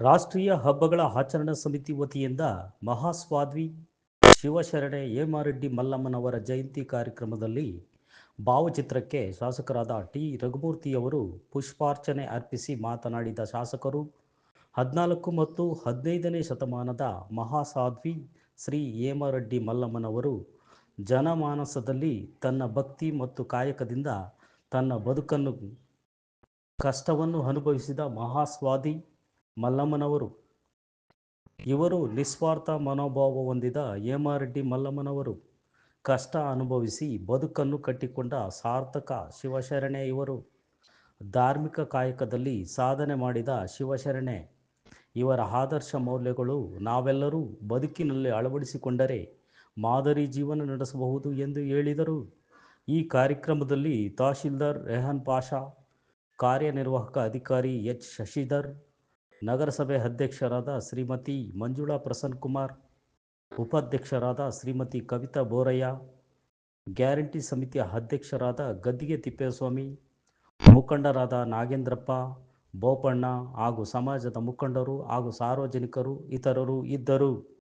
ರಾಷ್ಟ್ರೀಯ ಹಬ್ಬಗಳ ಆಚರಣಾ ಸಮಿತಿ ವತಿಯಿಂದ ಮಹಾಸ್ವಾದ್ವಿ ಶಿವಶರಣೆ ಹೇಮಾರೆಡ್ಡಿ ಮಲ್ಲಮ್ಮನವರ ಜಯಂತಿ ಕಾರ್ಯಕ್ರಮದಲ್ಲಿ ಭಾವಚಿತ್ರಕ್ಕೆ ಶಾಸಕರಾದ ಟಿ ರಘುಮೂರ್ತಿಯವರು ಪುಷ್ಪಾರ್ಚನೆ ಅರ್ಪಿಸಿ ಮಾತನಾಡಿದ ಶಾಸಕರು, ಹದಿನಾಲ್ಕು ಮತ್ತು ಹದಿನೈದನೇ ಶತಮಾನದ ಮಹಾಸಾಧ್ವಿ ಶ್ರೀ ಹೇಮರೆಡ್ಡಿ ಮಲ್ಲಮ್ಮನವರು ಜನಮಾನಸದಲ್ಲಿ ತನ್ನ ಭಕ್ತಿ ಮತ್ತು ಕಾಯಕದಿಂದ ತನ್ನ ಬದುಕನ್ನು, ಕಷ್ಟವನ್ನು ಅನುಭವಿಸಿದ ಮಹಾಸ್ವಾದಿ ಮಲ್ಲಮ್ಮನವರು. ಇವರು ನಿಸ್ವಾರ್ಥ ಮನೋಭಾವ ಹೊಂದಿದ ಹೇಮಾರೆಡ್ಡಿ ಮಲ್ಲಮ್ಮನವರು. ಕಷ್ಟ ಅನುಭವಿಸಿ ಬದುಕನ್ನು ಕಟ್ಟಿಕೊಂಡ ಸಾರ್ಥಕ ಶಿವಶರಣೆ ಇವರು. ಧಾರ್ಮಿಕ ಕಾಯಕದಲ್ಲಿ ಸಾಧನೆ ಮಾಡಿದ ಶಿವಶರಣೆ. ಇವರ ಆದರ್ಶ ಮೌಲ್ಯಗಳು ನಾವೆಲ್ಲರೂ ಬದುಕಿನಲ್ಲಿ ಅಳವಡಿಸಿಕೊಂಡರೆ ಮಾದರಿ ಜೀವನ ನಡೆಸಬಹುದು ಎಂದು ಹೇಳಿದರು. ಈ ಕಾರ್ಯಕ್ರಮದಲ್ಲಿ ತಹಶೀಲ್ದಾರ್ ರೆಹಾನ್ ಪಾಷಾ, ಕಾರ್ಯನಿರ್ವಾಹಕ ಅಧಿಕಾರಿ ಎಚ್. ಶಶಿಧರ್ ನಗರಸಭೆ ಅಧ್ಯಕ್ಷರಾದ ಶ್ರೀಮತಿ ಮಂಜುಳಾ ಪ್ರಸನ್ನಕುಮಾರ್ ಉಪಾಧ್ಯಕ್ಷರಾದ ಶ್ರೀಮತಿ ಕವಿತಾ ಬೋರಯ್ಯ, ಗ್ಯಾರಂಟಿ ಸಮಿತಿಯ ಅಧ್ಯಕ್ಷರಾದ ಗದ್ದಿಗೆ ತಿಪ್ಪೇಸ್ವಾಮಿ, ಮುಖಂಡರಾದ ನಾಗೇಂದ್ರಪ್ಪ, ಬೋಪಣ್ಣ ಹಾಗೂ ಸಮಾಜದ ಮುಖಂಡರು ಹಾಗೂ ಸಾರ್ವಜನಿಕರು ಇತರರು ಇದ್ದರು.